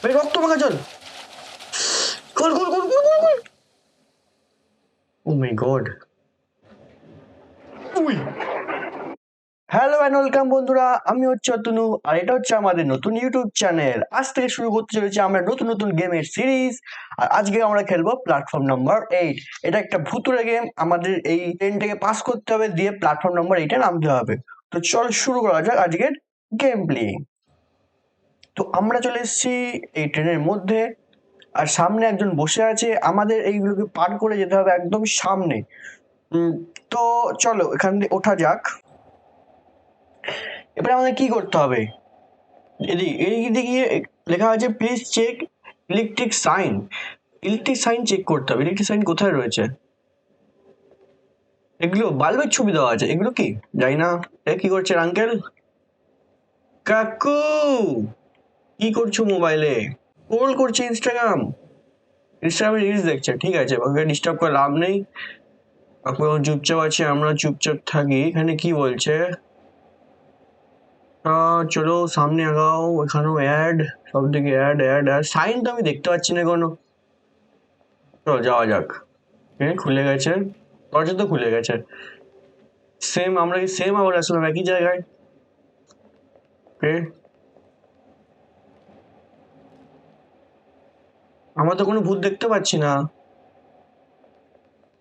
ভাই রক্ত মাখা জল। Goal goal goal goal goal goal. Oh my God we hello and welcome বন্ধুরা আমি হচ্ছে অতনু আর এটা হচ্ছে আমাদের নতুন ইউটিউব চ্যানেল আজ থেকে শুরু করতে চলেছে আমরা নতুন নতুন গেমের সিরিজ আর আজকে আমরা খেলব প্ল্যাটফর্ম নাম্বার এইট এটা একটা ভুতুরে গেম আমাদের এই টেনটাকে পাস করতে হবে দিয়ে প্ল্যাটফর্ম নাম্বার এইটে নামতে হবে। তো চল শুরু করা যাক আজকের গেম প্লে তো আমরা চলে এসেছি এই ট্রেনের মধ্যে, আর সামনে একজন বসে আছে, আমাদের এইগুলোকে পার করে যেতে হবে একদম সামনে। তো চলো, এখান দিয়ে ওঠা যাক। এবারে আমাদের কি করতে হবে? এদিকে এদিকে গিয়ে লেখা আছে please check electric sign electric sign check করতে হবে। ইলেকট্রিক সাইন কোথায় রয়েছে? এগুলো বাল্বের ছবি দেওয়া আছে। এগুলো কি? জানি না। কি করছে আঙ্কেল? কাকু! কি করছ মোবাইলে কল করছে ইনস্টাগ্রাম ইনস্টাগ্রামে রিলস দেখছে, ঠিক আছে, ওকে ডিস্টার্ব করে লাভ নেই। আপনি চুপচাপ আছে, আমরা চুপচাপ থাকি। এখানে কি বলছে? চলো, সামনে আগাও, এখানেও অ্যাড সব দিকে অ্যাড অ্যাড অ্যাড সাইন তো আমি দেখতে পাচ্ছি না কোনো চলো, যাওয়া যাক। হ্যাঁ খুলে গেছে। দরজা তো খুলে গেছে। সেম আমরা কি সেম আবার আসলাম একই জায়গায়? আমরা তো কোনো ভূত দেখতে পাচ্ছি না।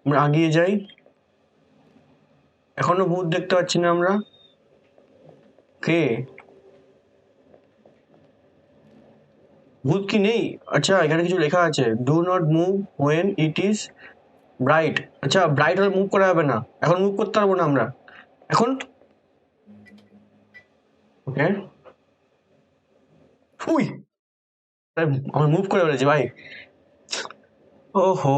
আমরা আগিয়ে যাই। এখনও ভূত দেখতে পাচ্ছি না আমরা। কে? ভূত কি নেই? আচ্ছা এখানে কিছু লেখা আছে। Do not move when it is bright আচ্ছা ব্রাইট হলে মুভ করা যাবে না। এখন মুভ করতে পারব না আমরা। এখন? ওকে আরে, আমার মুভ করে ফেলেছি, ভাই। ওহো,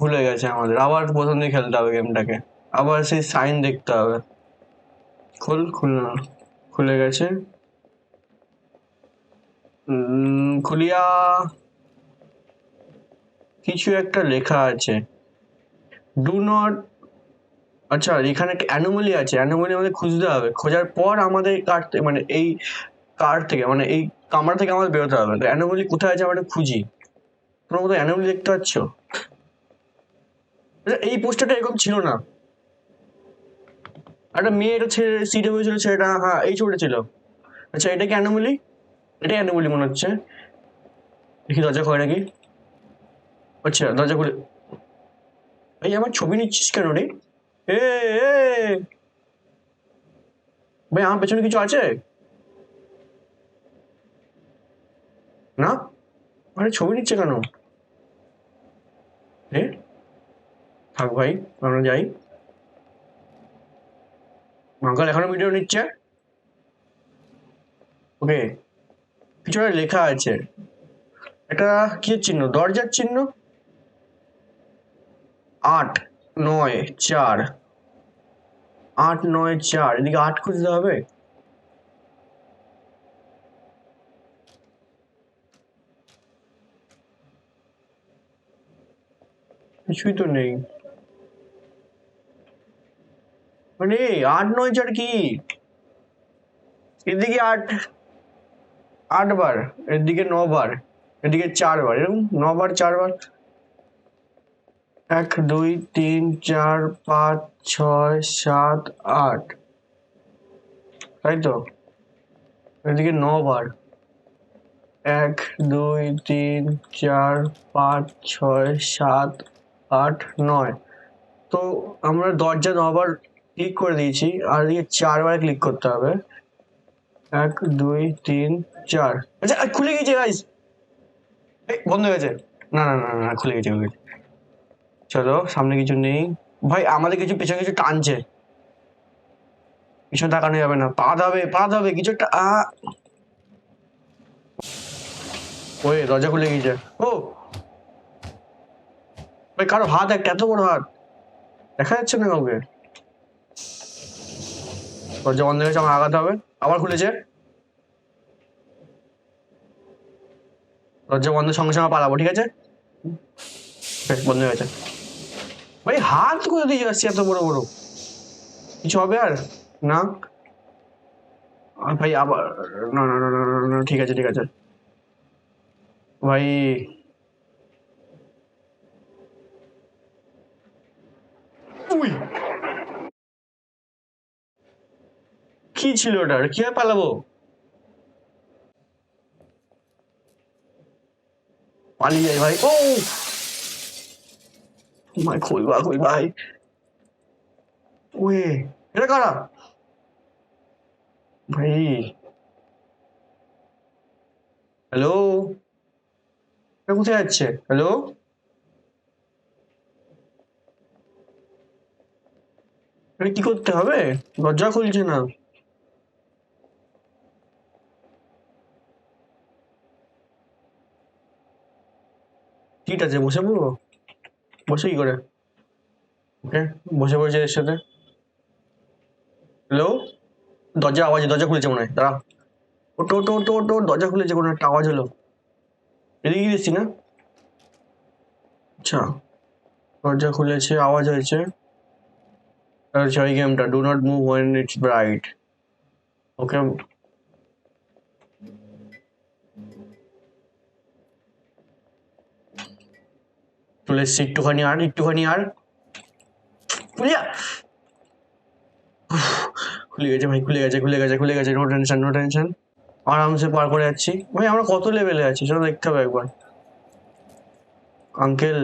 ভুলে গেছে আমাদের। আবার প্রথম দিয়ে খেলতে হবে গেমটাকে আবার সেই সাইন দেখতে হবে। খোল, খুল খুলে গেছে। খুলিয়া। কিছু একটা লেখা আছে। ডু নট আচ্ছা এখানে একটা অ্যানোমালি আছে। অ্যানোমালি আমাদের খুঁজতে হবে। খোঁজার পর আমাদের কাটতে মানে এই কার থেকে? মানে এই কামরা থেকে আমাদের বেরোতে হবে। তো অ্যানোমালি কোথায় আছে? আমরা খুঁজি। তোমরা কোথাও অ্যানোমালি দেখতে পাচ্ছ? আচ্ছা, এই পোস্টারটা এরকম ছিল না। একটা মেয়ে একটা ছেলে সিটে বসেছিল ছেলেটা হ্যাঁ এই ছবিটা ছিল। আচ্ছা এটা কি অ্যানোমালি? এটা অ্যানোমালি মনে হচ্ছে। দেখি দরজা খোলে নাকি? আচ্ছা দরজা খুলে এই আমার ছবি নিচ্ছিস কেন রে? এ। ভাই আমার পেছনে কিছু আছে? না? আরে ছবি নিচ্ছে কেন? এ? থাক ভাই, আমরা যাই। আঙ্কাল এখনও ভিডিও নিচ্ছে? ওকে কিছু লেখা আছে। এটা কি চিহ্ন? দরজার চিহ্ন? আট, নয়, চার। আট, নয়, চার। এদিকে আট খুঁজতে হবে? কিছুই তো নেই। মানে আট, নয় চার কি? এদিকে আট আট বার, এদিকে ন বার, এদিকে চার বার, এরকম ন বার, চার বার। এক, দুই, তিন, চার, পাঁচ, ছয়, সাত, আট। তাই তো? এদিকে ন বার। এক, দুই, তিন, চার, পাঁচ, ছয়, সাত আট, নয়। তো আমরা দরজা নবার ক্লিক করে দিয়েছি, আর এদিকে চারবার ক্লিক করতে হবে। এক, দুই, তিন, চার। আচ্ছা খুলে গেছে গাইস বন্ধ হয়ে গেছে। না না না না, খুলে গেছে, খুলে চলো, সামনে কিছু নেই। ভাই, আমাদের কিছু পেছনে কিছু টানছে। পিছনে তাকানো যাবে না। পা দাবে পা দাবে কিছু একটা ওই, দরজা খুলে গেছে। ও ভাই কারও হাত একটা এত বড় হাত। দেখা যাচ্ছে না কাউকে। দরজা বন্ধ হয়েছে আমার আগাতে হবে। আবার খুলেছে। দরজা বন্ধ সঙ্গে সঙ্গে পালাবো ঠিক আছে? বেশ, বন্ধ হয়ে গেছে। ভাই হাত কোথা দিয়ে যাচ্ছে এত বড় বড়? কিছু হবে আর? না? ভাই আবার না না, না, না ঠিক আছে ঠিক আছে। ভাই কি ছিল ওটার কি আর পালাবো? পালিয়ে যাই ভাই। ও! ভাই খুলবা খুল ভাই। ওয়ে, এটা কারা? ভাই। হ্যালো? কোথায় যাচ্ছে? হ্যালো? কি করতে হবে? দরজা খুলছে না। ঠিক আছে, বসে পড়ব? বসে কি করে? ওকে বসে পড়েছে এর সাথে। হ্যালো দরজা আওয়াজ, দরজা খুলেছে মনে হয়। দাঁড়া। ওটো ওটো ওটো ওটো দরজা খুলেছে, কোনো একটা আওয়াজ হলো। এদিকে দিচ্ছি না? আচ্ছা। দরজা খুলেছে, আওয়াজ হয়েছে। আর হচ্ছে ওই গেমটা do not move when it's bright okay চলে এসছি একটুখানি আর একটুখানি আর। বুঝা খুলে গেছে ভাই, খুলে গেছে খুলে গেছে খুলে গেছে। নো টেনশন নো টেনশন আরামসে পার করে যাচ্ছি। ভাই, আমরা কত লেভেলে আছি? সেটা দেখতে হবে একবার। আঙ্কেল।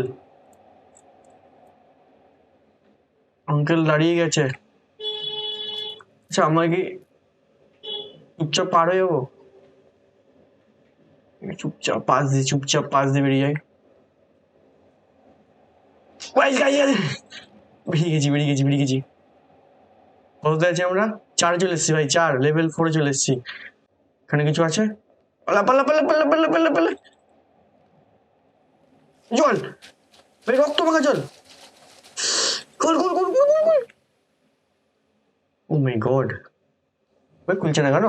আঙ্কেল দাঁড়িয়ে গেছে। আচ্ছা আমরা কি চুপচাপ পার হয়ে যাব? চুপচাপ, পাশ দিয়ে, চুপচাপ, পাশ দিয়ে বেরিয়ে যাই। Guys, guys. বেরিয়ে গেছি বেরিয়ে গেছি বেরিয়ে গেছি। কততে আছি আমরা? চার চলে এসেছি ভাই চার লেভেল ফোরে চলে এসেছি। এখানে কিছু আছে? পালা পালা পালা পালা পালা পালা পালা। জল! ভাই রক্ত মাখা জল। গোল গোল গোল গোল গোল গোল ও মাই গড ভাই খুলছে না কেন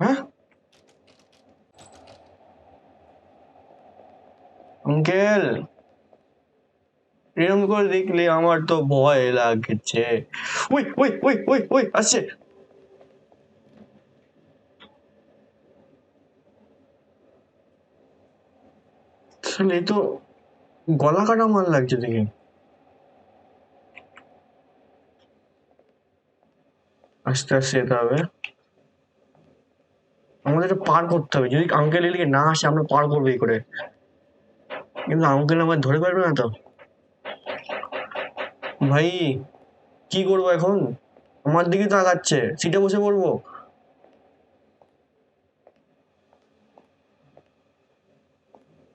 হ্যাঁ আঙ্কেল এরকম করে দেখলে আমার তো ভয় লাগছে। ওই ওই ওই ওই ওই, আসছে। আসলে এ তো গলা কাটা মাল লাগছে দেখে। আস্তে আস্তে যেতে হবে। আমাদের পার করতে হবে। যদি আঙ্কেল এদিকে না আসে, আমরা পার করব এই করে। কিন্তু আঙ্কেল আমার ধরে পারবে না তো। ভাই, কি করব এখন? আমার দিকে তো আগাচ্ছে সিটে বসে পড়ব।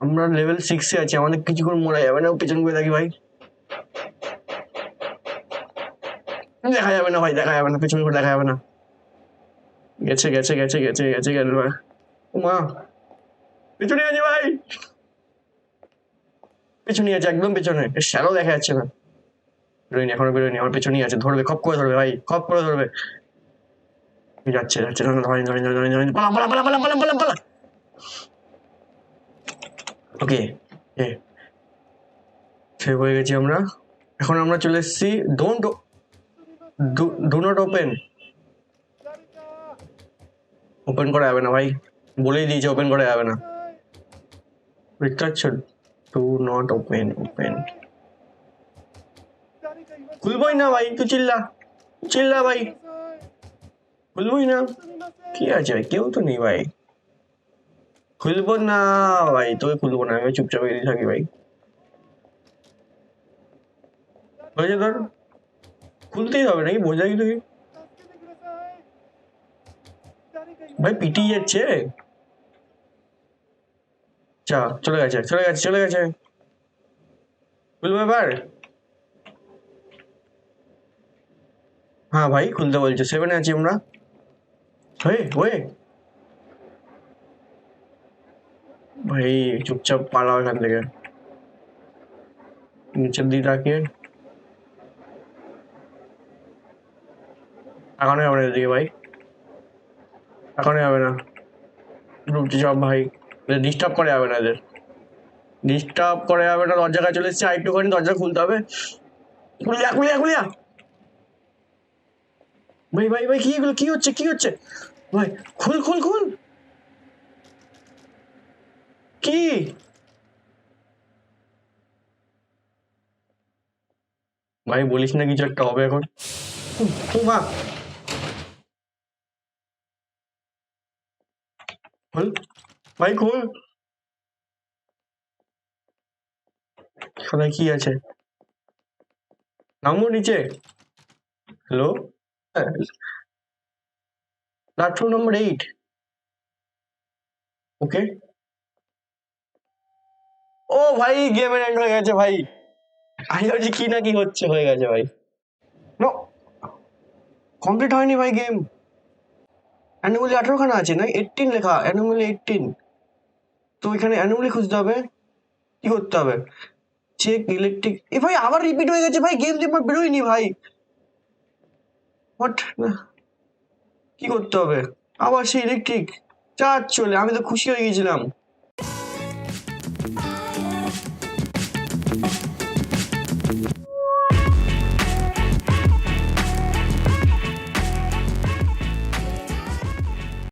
আমরা লেভেল সিক্সে আছি, আমাদের কিছু করে মরা যাবে না, পেছন করে থাকি ভাই। দেখা যাবে না ভাই, দেখা যাবে না, পেছন করে দেখা যাবে না। গেছে গেছে গেছে গেছে গেছে গেল ও মা পেছনে আছে ভাই। পেছনে আছে, একদম পেছনে। শ্যালো দেখা যাচ্ছে না। বেরোয়নি, এখনও বেরোয়নি, আমার পেছনেই আছে। ধরবে, খপ করে ধরবে ভাই, খপ করে ধরবে। যাচ্ছে যাচ্ছে না ধরেন ধরেন ধরেন ধরেন পালা পালা পালা পালা পালা পালা পালা ওকে এ সেভ হয়ে গেছি আমরা। এখন আমরা চলে এসেছি don't do not open open করা যাবে না ভাই। বলেই দিয়েছে ওপেন করা যাবে না। দেখতে পাচ্ছ ডু নট ওপেন ওপেন খুলবই না ভাই তুই চিল্লা চিল্লা ভাই খুলবই না কি আছে ভাই কেউ তো নেই ভাই খুলবো না ভাই তোকে খুলবো না আমি চুপচাপ এগিয়ে থাকি ভাই হয়েছে ধর খুলতেই হবে নাকি বোঝা কি তুই ভাই পিটিয়ে যাচ্ছে চা চলে গেছে চলে গেছে চলে গেছে। খুলবো এবার হ্যাঁ ভাই খুলতে বলছে। সেভেনে আছি আমরা। হয়ে হয়ে ভাই, চুপচাপ পালাও এখান থেকে। নিচের দিকে তাকিয়ে। এখনই হবে না এদিকে ভাই। এখনই হবে না। ঢুকছে সব ভাই। ডিস্টার্ব করে যাবে না এদের। ডিস্টার্ব করে যাবে না দরজা কাছে চলে এসছে আরেকটুখানি দরজা খুলতে হবে। খুলিয়া খুলিয়া খুলিয়া। ভাই ভাই ভাই কি এগুলো কি হচ্ছে কি হচ্ছে? ভাই খুল খুল খুল। কি? ভাই বলিস না কিছু একটা হবে এখন। খুল। ভাই, খুল। এখানে কি আছে? নামবো নিচে। Hello? Platform number eight okay. ও ভাই গেমের এন্ড হয়ে গেছে ভাই। আমি ভাবছি কি না কি হচ্ছে, হয়ে গেছে ভাই। নো কমপ্লিট হয়নি ভাই গেম অ্যানুয়ালি আঠারোখানা আছে, না? এইটিন লেখা। অ্যানুয়ালি এইটিন তো এখানে অ্যানুয়ালি খুঁজতে হবে। কি করতে হবে? চেক ইলেকট্রিক এ ভাই, আবার রিপিট হয়ে গেছে ভাই গেম দিয়ে বেরোয়নি ভাই। হোয়াট কি করতে হবে? আবার সেই ইলেকট্রিক চার্জ চলে, আমি তো খুশি হয়ে গেছিলাম